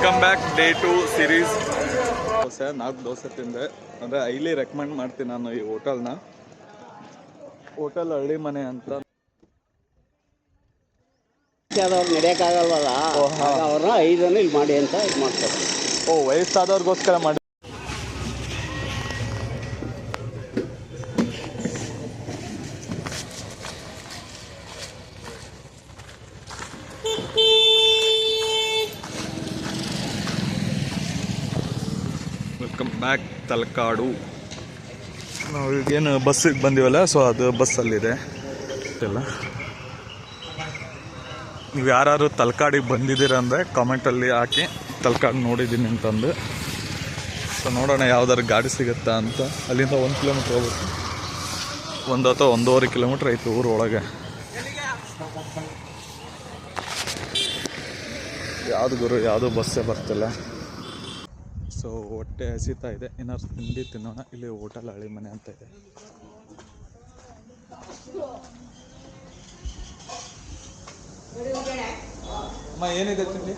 Welcome back day two series dosa ನಾಲ್ಕು ದೋಸೆ ತಿಂದೆ. ಅಂದರೆ ಐಲಿ ರೆಕಮೆಂಡ್ ಮಾಡ್ತೀನಿ ನಾನು ಈ ಹೋಟೆಲ್ನ. ಹೋಟೆಲ್ ಹಳ್ಳಿ ಮನೆ ಅಂತ. ನಡೆಯಕ್ಕಾಗಲ್ವಲ್ಲ? ಅವ್ರನ್ನ ಐದನ್ನು ಇಲ್ಲಿ ಮಾಡಿ ಅಂತ ಇದು ಮಾಡ್ತಾರೆ. ಓ ವಯಸ್ಸಾದವ್ರಿಗೋಸ್ಕರ ಮಾಡಿ. ವೆಲ್ಕಮ್ ಬ್ಯಾಕ್ ತಲಕಾಡು ನಾವು ಈಗೇನು ಬಸ್ಸಿಗೆ ಬಂದಿವಲ್ಲ ಸೊ ಅದು ಬಸ್ಸಲ್ಲಿದೆ ಎಲ್ಲ. ನೀವು ಯಾರು ತಲಕಾಡಿಗೆ ಬಂದಿದ್ದೀರ ಅಂದರೆ ಕಾಮೆಂಟಲ್ಲಿ ಹಾಕಿ ತಲಕಾಡು ನೋಡಿದ್ದೀನಿ ಅಂತಂದು. ಸೊ ನೋಡೋಣ ಯಾವ್ದಾದ್ರು ಗಾಡಿ ಸಿಗುತ್ತಾ ಅಂತ. ಅಲ್ಲಿಂದ ಒಂದು ಕಿಲೋಮೀಟ್ರ್ ಹೋಗ್ಬೇಕು. ಒಂದು ಅಥವಾ ಒಂದೂವರೆ ಕಿಲೋಮೀಟ್ರ್ ಆಯಿತು ಊರೊಳಗೆ ಯಾವುದು ಯಾವ್ದು ಗುರು ಯಾವುದು ಬಸ್ಸೇ ಬರ್ತಿಲ್ಲ. ಸೊ ಹೊಟ್ಟೆ ಹಸಿತಾ ಇದೆ. ಏನಾದ್ರು ತಿಂಡಿ ತಿನ್ನೋಣ. ಇಲ್ಲಿ ಹೋಟೆಲ್ ಹಳಿ ಮನೆ ಅಂತ ಇದೆ. ಅಮ್ಮ, ಏನಿದೆ ತಿಂಡಿ?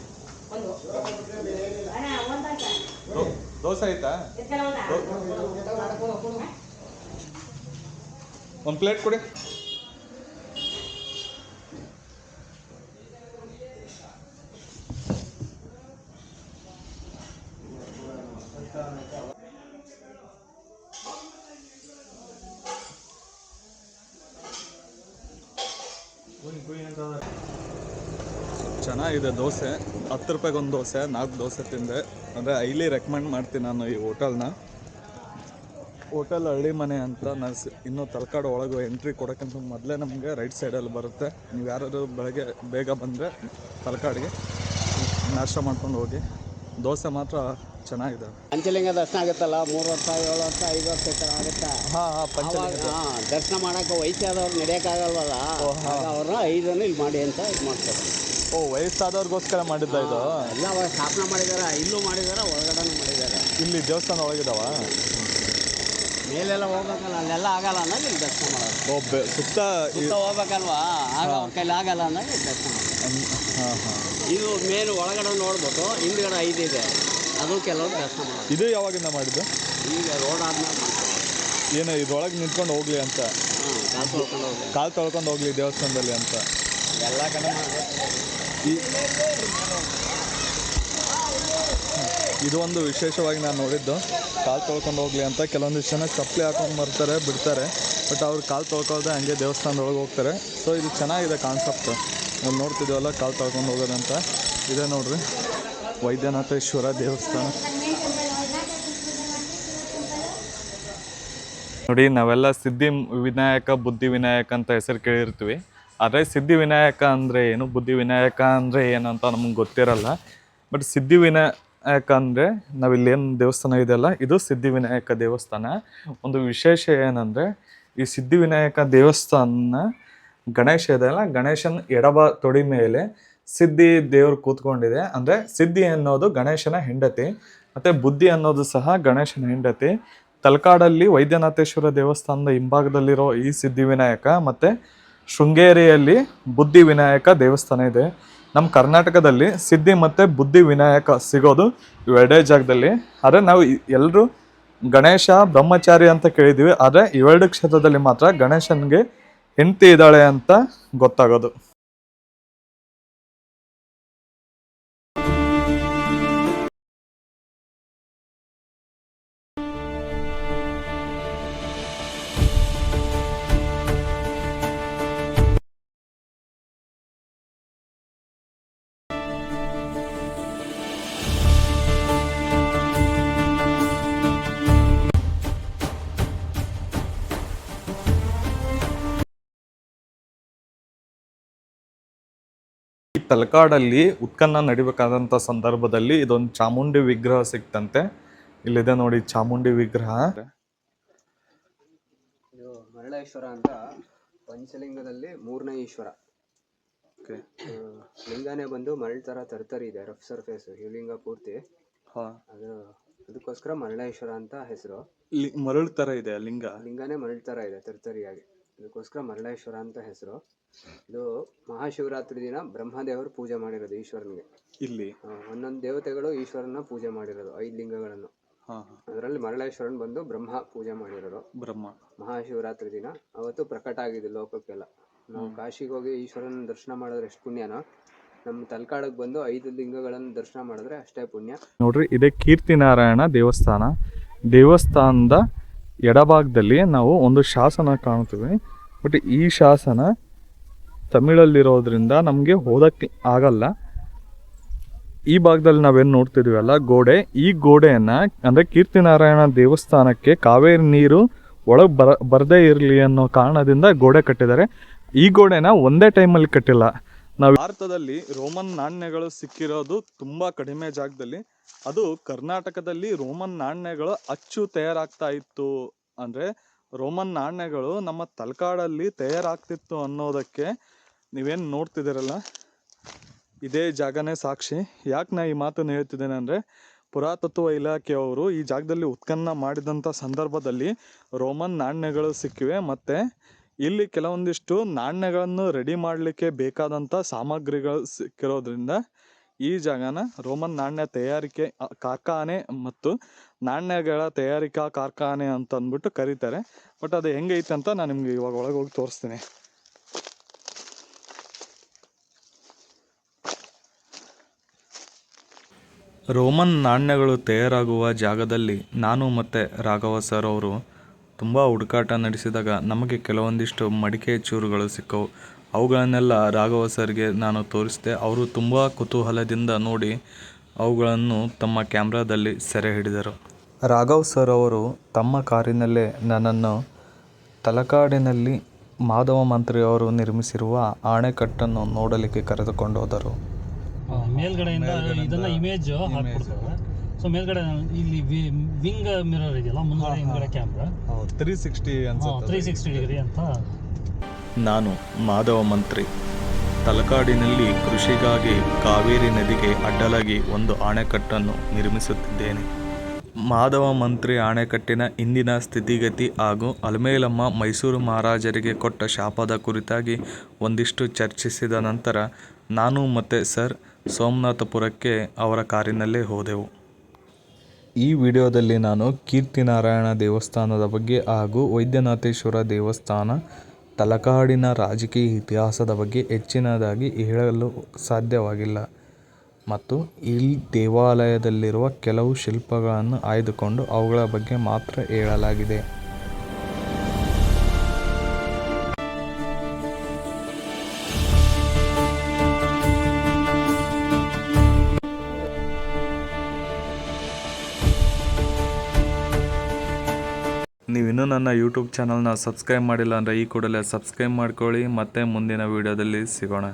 ದೋಸೆ ಆಯ್ತಾ? ಒಂದು ಪ್ಲೇಟ್ ಕೊಡಿ. ಚೆನ್ನಾಗಿದೆ ದೋಸೆ. ಹತ್ತು ರೂಪಾಯಿಗೆ ಒಂದು ದೋಸೆ, ನಾಲ್ಕು ದೋಸೆ ತಿಂದೆ. ಅಂದರೆ ಐಲಿ ರೆಕಮೆಂಡ್ ಮಾಡ್ತೀನಿ ನಾನು ಈ ಹೋಟೆಲ್ನ. ಹೋಟೆಲ್ ಹಳ್ಳಿ ಮನೆ ಅಂತ ನಾನು ಇನ್ನೂ ತಲಕಾಡು ಒಳಗೆ ಎಂಟ್ರಿ ಕೊಡೋಕ್ಕಿಂತ ಮೊದಲೇ ನಮಗೆ ರೈಟ್ ಸೈಡಲ್ಲಿ ಬರುತ್ತೆ. ನೀವು ಯಾರಾದರೂ ಬೆಳಗ್ಗೆ ಬೇಗ ಬಂದರೆ ತಲಕಾಡಿಗೆ ನಾಷ್ಟ ಮಾಡ್ಕೊಂಡು ಹೋಗಿ. ದೋಸೆ ಮಾತ್ರ ಚೆನ್ನಾಗಿದೆ. ಪಂಚಲಿಂಗ ದರ್ಶನ ಆಗುತ್ತಲ್ಲ? ಮೂರು ವರ್ಷ ಏಳು ವರ್ಷ ಐದು ವರ್ಷ ಈ ಥರ ಆಗುತ್ತಾ? ಹಾಂ ಹಾಂ ಪಂಚಲಿಂಗ ಹಾಂ ದರ್ಶನ ಮಾಡೋಕೆ ವಯಸ್ಸಾದವ್ರು ನಡೆಯೋಕ್ಕಾಗಲ್ವಲ್ಲ? ಅವ್ರನ್ನ ಐದನ್ನು ಇಲ್ಲಿ ಮಾಡಿ ಅಂತ ಇದು ಮಾಡ್ತಾರೆ. ಓ ವಯಸ್ಸಾದವ್ರಿಗೋಸ್ಕರ ಮಾಡಿದ್ದ ಇದು? ಎಲ್ಲ ಸ್ಥಾಪನೆ ಮಾಡಿದ್ದಾರೆ ಇಲ್ಲೂ ಮಾಡಿದಾರೆ ಒಳಗಡೆನೂ ಮಾಡಿದ್ದಾರೆ ಇಲ್ಲಿ ದೇವಸ್ಥಾನ ಒಳಗಿದಾವ? ಮೇಲೆಲ್ಲ ಹೋಗ್ಬೇಕಲ್ಲ ಅಲ್ಲೆಲ್ಲ ಆಗಲ್ಲ ಅನ್ನೋದು ಇಲ್ಲಿ ದರ್ಶನ ಮಾಡೋದು ಓ ಸುತ್ತ ಸುತ್ತ ಹೋಗ್ಬೇಕಲ್ವಾ? ಆಗ ಅವ್ರ ಕೈಲಿ ಆಗಲ್ಲ ಅನ್ನೋದು ಇಲ್ಲಿ ದರ್ಶನ ಮಾಡೋದು ಹಾಂ ಹಾಂ. ಇದು ಮೇನ್ ಒಳಗಡೆ ನೋಡ್ಬೋದು ಹಿಂದ್ಗಡೆ ಐದು ಇದೆ. ಅದು ಕೆಲವರು ದರ್ಶನ ಮಾಡೋದು ಇದು ಯಾವಾಗಿಂದ ಮಾಡಿದ್ದು? ಈಗ ರೋಡ್ ಆದ್ಮೇಲೆ ಏನೋ ಇದ್ರೊಳಗೆ ನಿಂತ್ಕೊಂಡು ಹೋಗ್ಲಿ ಅಂತ? ಕಾಸು ಹೋಗಿ ಕಾಲು ತೊಳ್ಕೊಂಡು ಹೋಗ್ಲಿ ದೇವಸ್ಥಾನದಲ್ಲಿ ಅಂತ? ಎಲ್ಲ ಕಡೆ ಈ ಇದು ಒಂದು ವಿಶೇಷವಾಗಿ ನಾನು ನೋಡಿದ್ದು. ಕಾಲು ತೊಳ್ಕೊಂಡು ಹೋಗ್ಲಿ ಅಂತ ಕೆಲವೊಂದಿಷ್ಟು ಜನ ಚಪ್ಪಲಿ ಹಾಕೊಂಡು ಬರ್ತಾರೆ ಬಿಡ್ತಾರೆ. ಬಟ್ ಅವ್ರು ಕಾಲು ತೊಳ್ಕೊಳ್ದೆ ಹಂಗೆ ದೇವಸ್ಥಾನದೊಳಗೆ ಹೋಗ್ತಾರೆ. ಸೊ ಇದು ಚೆನ್ನಾಗಿದೆ ಕಾನ್ಸೆಪ್ಟ್ ನಾವು ನೋಡ್ತಿದ್ದೀವಲ್ಲ ಕಾಲು ತೊಳ್ಕೊಂಡು ಹೋಗೋದಂತ ಇದೆ ನೋಡ್ರಿ. ವೈದ್ಯನಾಥೇಶ್ವರ ದೇವಸ್ಥಾನ. ನೋಡಿ, ನಾವೆಲ್ಲ ಸಿದ್ಧಿ ವಿನಾಯಕ, ಬುದ್ಧಿ ವಿನಾಯಕ ಅಂತ ಹೆಸರು ಕೇಳಿರ್ತೀವಿ. ಆದರೆ ಸಿದ್ಧಿ ವಿನಾಯಕ ಅಂದರೆ ಏನು? ಬುದ್ಧಿ ವಿನಾಯಕ ಅಂದರೆ ಏನು ಅಂತ ನಮ್ಗೆ ಗೊತ್ತಿರಲ್ಲ. ಬಟ್ ಸಿದ್ಧಿ ವಿನಾಯಕ ಅಂದರೆ ನಾವಿಲ್ಲಿ ಏನು ದೇವಸ್ಥಾನ ಇದೆಯಲ್ಲ, ಇದು ಸಿದ್ಧಿ ವಿನಾಯಕ ದೇವಸ್ಥಾನ. ಒಂದು ವಿಶೇಷ ಏನಂದರೆ, ಈ ಸಿದ್ಧಿ ವಿನಾಯಕ ದೇವಸ್ಥಾನ ಗಣೇಶ ಇದೆಯಲ್ಲ ಗಣೇಶನ ಎಡಬ ತೊಡಿ ಮೇಲೆ ಸಿದ್ಧಿ ದೇವ್ರು ಕೂತ್ಕೊಂಡಿದೆ. ಅಂದರೆ ಸಿದ್ಧಿ ಅನ್ನೋದು ಗಣೇಶನ ಹೆಂಡತಿ, ಮತ್ತು ಬುದ್ಧಿ ಅನ್ನೋದು ಸಹ ಗಣೇಶನ ಹೆಂಡತಿ. ತಲಕಾಡಲ್ಲಿ ವೈದ್ಯನಾಥೇಶ್ವರ ದೇವಸ್ಥಾನದ ಹಿಂಭಾಗದಲ್ಲಿರೋ ಈ ಸಿದ್ಧಿವಿನಾಯಕ, ಮತ್ತು ಶೃಂಗೇರಿಯಲ್ಲಿ ಬುದ್ಧಿ ವಿನಾಯಕ ದೇವಸ್ಥಾನ ಇದೆ. ನಮ್ಮ ಕರ್ನಾಟಕದಲ್ಲಿ ಸಿದ್ಧಿ ಮತ್ತು ಬುದ್ಧಿ ವಿನಾಯಕ ಸಿಗೋದು ಇವೆರಡೇ ಜಾಗದಲ್ಲಿ. ಆದರೆ ನಾವು ಎಲ್ಲರೂ ಗಣೇಶ, ಬ್ರಹ್ಮಚಾರಿ ಅಂತ ಕೇಳಿದ್ದೀವಿ ಆದರೆ ಇವೆರಡು ಕ್ಷೇತ್ರದಲ್ಲಿ ಮಾತ್ರ ಗಣೇಶನಿಗೆ ಹೆಂಡತಿ ಇದ್ದಾಳೆ ಅಂತ ಗೊತ್ತಾಗೋದು. ತಲಕಾಡಲ್ಲಿ ಉತ್ಖನ್ನ ನಡಿಬೇಕಾದಂಥ ಸಂದರ್ಭದಲ್ಲಿ ಇದೊಂದು ಚಾಮುಂಡಿ ವಿಗ್ರಹ ಸಿಕ್ತಂತೆ. ಇಲ್ಲಿದೆ ನೋಡಿ ಚಾಮುಂಡಿ ವಿಗ್ರಹ. ಇದು ಮರಳೇಶ್ವರ ಅಂತ ಪಂಚಲಿಂಗದಲ್ಲಿ ಮೂರನೇ ಈಶ್ವರ. ಲಿಂಗನೇ ಬಂದು ಮರಳ ತರ ತರ್ತರಿ ಇದೆ ರಫ್ ಸರ್ಫೇಸ್ ಶಿವಲಿಂಗ ಪೂರ್ತಿ. ಅದು ಅದಕ್ಕೋಸ್ಕರ ಮರಳೇಶ್ವರ ಅಂತ ಹೆಸರು. ಮರಳು ತರ ಇದೆ ಲಿಂಗ? ಲಿಂಗನೇ ಮರಳು ತರ ಇದೆ ತರ್ತರಿಯಾಗಿ. ಅದಕ್ಕೋಸ್ಕರ ಮರಳೇಶ್ವರ ಅಂತ ಹೆಸರು. ಇದು ಮಹಾಶಿವರಾತ್ರಿ ದಿನ ಬ್ರಹ್ಮದೇವರು ಪೂಜೆ ಮಾಡಿರೋದು ಈಶ್ವರನಿಗೆ. ಇಲ್ಲಿ? ಒಂದೊಂದು ದೇವತೆಗಳು ಈಶ್ವರನ ಪೂಜೆ ಮಾಡಿರೋದು ಐದು ಲಿಂಗಗಳನ್ನು. ಅದರಲ್ಲಿ ಮರಳೇಶ್ವರನ್ ಬಂದು ಬ್ರಹ್ಮ ಪೂಜೆ ಮಾಡಿರೋದು. ಬ್ರಹ್ಮ. ಮಹಾಶಿವರಾತ್ರಿ ದಿನ. ಅವತ್ತು ಪ್ರಕಟ ಆಗಿದೆ ಲೋಕಕ್ಕೆಲ್ಲ. ನಾವು ಕಾಶಿಗೆ ಹೋಗಿ ಈಶ್ವರನ ದರ್ಶನ ಮಾಡಿದ್ರೆ ಎಷ್ಟು ಪುಣ್ಯನೋ ನಮ್ಮ ತಲ್ಕಾಡಕ್ ಬಂದು ಐದು ಲಿಂಗಗಳನ್ನು ದರ್ಶನ ಮಾಡಿದ್ರೆ ಅಷ್ಟೇ ಪುಣ್ಯ. ನೋಡ್ರಿ ಇದೇ ಕೀರ್ತಿನಾರಾಯಣ ದೇವಸ್ಥಾನ. ದೇವಸ್ಥಾನದ ಎಡಭಾಗದಲ್ಲಿ ನಾವು ಒಂದು ಶಾಸನ ಕಾಣ್ತೀವಿ ಬಟ್ ಈ ಶಾಸನ ತಮಿಳಲ್ಲಿರೋದ್ರಿಂದ ನಮಗೆ ಓದಕ್ಕೆ ಆಗಲ್ಲ. ಈ ಭಾಗದಲ್ಲಿ ನಾವೇನು ನೋಡ್ತಿದೀವಲ್ಲ ಗೋಡೆ. ಈ ಗೋಡೆಯನ್ನು, ಅಂದರೆ ಕೀರ್ತಿನಾರಾಯಣ ದೇವಸ್ಥಾನಕ್ಕೆ ಕಾವೇರಿ ನೀರು ಒಳಗೆ ಬರ, ಬರದೇ ಇರಲಿ ಅನ್ನೋ ಕಾರಣದಿಂದ ಗೋಡೆ ಕಟ್ಟಿದ್ದಾರೆ. ಈ ಗೋಡೆನ ಒಂದೇ ಟೈಮಲ್ಲಿ ಕಟ್ಟಿಲ್ಲ. ಭಾರತದಲ್ಲಿ ರೋಮನ್ ನಾಣ್ಯಗಳು ಸಿಕ್ಕಿರೋದು ತುಂಬಾ ಕಡಿಮೆ ಜಾಗದಲ್ಲಿ. ಅದು ಕರ್ನಾಟಕದಲ್ಲಿ ರೋಮನ್ ನಾಣ್ಯಗಳು ಅಚ್ಚು ತಯಾರಾಗ್ತಾ ಇತ್ತು. ಅಂದ್ರೆ ರೋಮನ್ ನಾಣ್ಯಗಳು ನಮ್ಮ ತಲಕಾಡಲ್ಲಿ ತಯಾರಾಗ್ತಿತ್ತು ಅನ್ನೋದಕ್ಕೆ ನೀವೇನು ನೋಡ್ತಿದ್ದೀರಲ್ಲ? ಇದೇ ಜಾಗನೇ ಸಾಕ್ಷಿ. ಯಾಕೆ ನಾ ಈ ಮಾತನ್ನು ಹೇಳ್ತಿದ್ದೇನೆ ಅಂದರೆ ಪುರಾತತ್ವ ಇಲಾಖೆಯವರು ಈ ಜಾಗದಲ್ಲಿ ಉತ್ಖನನ ಮಾಡಿದಂಥ ಸಂದರ್ಭದಲ್ಲಿ ರೋಮನ್ ನಾಣ್ಯಗಳು ಸಿಕ್ಕಿವೆ. ಮತ್ತು ಇಲ್ಲಿ ಕೆಲವೊಂದಿಷ್ಟು ನಾಣ್ಯಗಳನ್ನು ರೆಡಿ ಮಾಡಲಿಕ್ಕೆ ಬೇಕಾದಂಥ ಸಾಮಗ್ರಿಗಳು ಸಿಕ್ಕಿರೋದ್ರಿಂದ ಈ ಜಾಗನ ರೋಮನ್ ನಾಣ್ಯ ತಯಾರಿಕೆ ಕಾರ್ಖಾನೆ ಮತ್ತು ನಾಣ್ಯಗಳ ತಯಾರಿಕಾ ಕಾರ್ಖಾನೆ ಅಂತ ಅಂದ್ಬಿಟ್ಟು ಕರೀತಾರೆ. ಬಟ್ ಅದು ಹೆಂಗೈತೆ ಅಂತ ನಾನು ನಿಮ್ಗೆ ಇವಾಗ ಒಳಗೆ ಹೋಗಿ ತೋರಿಸ್ತೀನಿ. ರೋಮನ್ ನಾಣ್ಯಗಳು ತಯಾರಾಗುವ ಜಾಗದಲ್ಲಿ ನಾನು ಮತ್ತು ರಾಘವ ಸರ್ ಅವರು ತುಂಬ ಹುಡುಕಾಟ ನಡೆಸಿದಾಗ ನಮಗೆ ಕೆಲವೊಂದಿಷ್ಟು ಮಡಿಕೆ ಚೂರುಗಳು ಸಿಕ್ಕವು. ಅವುಗಳನ್ನೆಲ್ಲ ರಾಘವ ಸರ್ಗೆ ನಾನು ತೋರಿಸಿದೆ. ಅವರು ತುಂಬ ಕುತೂಹಲದಿಂದ ನೋಡಿ ಅವುಗಳನ್ನು ತಮ್ಮ ಕ್ಯಾಮ್ರಾದಲ್ಲಿ ಸೆರೆ ಹಿಡಿದರು. ರಾಘವ್ ಸರ್ ಅವರು ತಮ್ಮ ಕಾರಿನಲ್ಲೇ ನನ್ನನ್ನು ತಲಕಾಡಿನಲ್ಲಿ ಮಾಧವ ಮಂತ್ರಿ ಅವರು ನಿರ್ಮಿಸಿರುವ ಆಣೆಕಟ್ಟನ್ನು ನೋಡಲಿಕ್ಕೆ ಕರೆದುಕೊಂಡು ಹೋದರು. ಮೇಲ್ಗಡೆಯಿಂದ ಇದನ್ನ ಇಮೇಜ್ ಹಾಕ್ಬಿಡ್ತಾರೆ ಸೊ ಮೇಲ್ಗಡೆ ಇಲ್ಲಿ ವಿಂಗ್ ಮಿರರ್ ಇದೆಯಲ್ಲ ಮುಂದೆ ಹಿಂದ್ಗಡೆ camera three sixty three sixty degree ಅಂತ. ನಾನು ಮಾಧವ ಮಂತ್ರಿ. ತಲಕಾಡಿನಲ್ಲಿ ಕೃಷಿಗಾಗಿ ಕಾವೇರಿ ನದಿಗೆ ಅಡ್ಡಲಾಗಿ ಒಂದು ಅಣೆಕಟ್ಟನ್ನು ನಿರ್ಮಿಸುತ್ತಿದ್ದೇನೆ. ಮಾಧವ ಮಂತ್ರಿ ಅಣೆಕಟ್ಟಿನ ಇಂದಿನ ಸ್ಥಿತಿಗತಿ ಹಾಗೂ ಅಲ್ಮೇಲಮ್ಮ ಮೈಸೂರು ಮಹಾರಾಜರಿಗೆ ಕೊಟ್ಟ ಶಾಪದ ಕುರಿತಾಗಿ ಒಂದಿಷ್ಟು ಚರ್ಚಿಸಿದ ನಂತರ ನಾನು ಮತ್ತು ಸರ್ ಸೋಮನಾಥಪುರಕ್ಕೆ ಅವರ ಕಾರಿನಲ್ಲೇ ಹೋದೆವು. ಈ ವಿಡಿಯೋದಲ್ಲಿ ನಾನು ಕೀರ್ತಿನಾರಾಯಣ ದೇವಸ್ಥಾನದ ಬಗ್ಗೆ ಹಾಗೂ ವೈದ್ಯನಾಥೇಶ್ವರ ದೇವಸ್ಥಾನ, ತಲಕಾಡಿನ ರಾಜಕೀಯ ಇತಿಹಾಸದ ಬಗ್ಗೆ ಹೆಚ್ಚಿನದಾಗಿ ಹೇಳಲು ಸಾಧ್ಯವಾಗಿಲ್ಲ. ಮತ್ತು ಈ ದೇವಾಲಯದಲ್ಲಿರುವ ಕೆಲವು ಶಿಲ್ಪಗಳನ್ನು ಆಯ್ದುಕೊಂಡು ಅವುಗಳ ಬಗ್ಗೆ ಮಾತ್ರ ಹೇಳಲಾಗಿದೆ. ನೀವಿನ್ನೂ ನನ್ನ ಯೂಟ್ಯೂಬ್ ಚಾನಲ್ನ ಸಬ್ಸ್ಕ್ರೈಬ್ ಮಾಡಿಲ್ಲ ಅಂದರೆ ಈ ಕೂಡಲೇ ಸಬ್ಸ್ಕ್ರೈಬ್ ಮಾಡ್ಕೊಳ್ಳಿ. ಮತ್ತೆ ಮುಂದಿನ ವೀಡಿಯೋದಲ್ಲಿ ಸಿಗೋಣ.